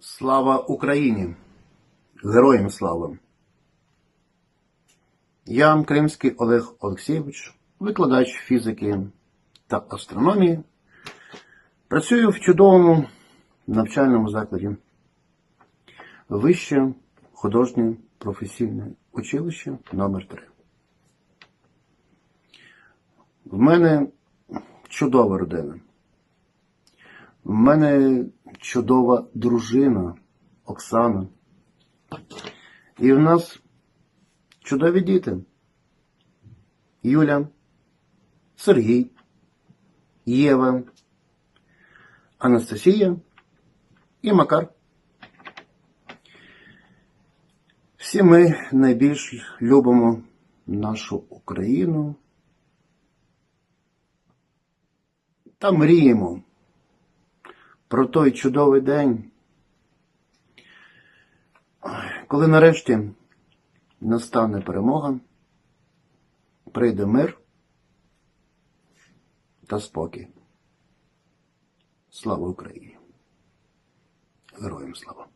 Слава Україні! Героям слава! Я Кримський Олег Олексійович, викладач фізики та астрономії. Працюю в чудовому навчальному закладі. Вище художнє професійне училище номер 3 В мене чудова родина. В мене чудова дружина Оксана. І в нас чудові діти. Юля, Сергій, Єва, Анастасія і Макар. Всі ми найбільш любимо нашу Україну та мріємо про той чудовий день, коли нарешті настане перемога, прийде мир та спокій. Слава Україні! Героям слава!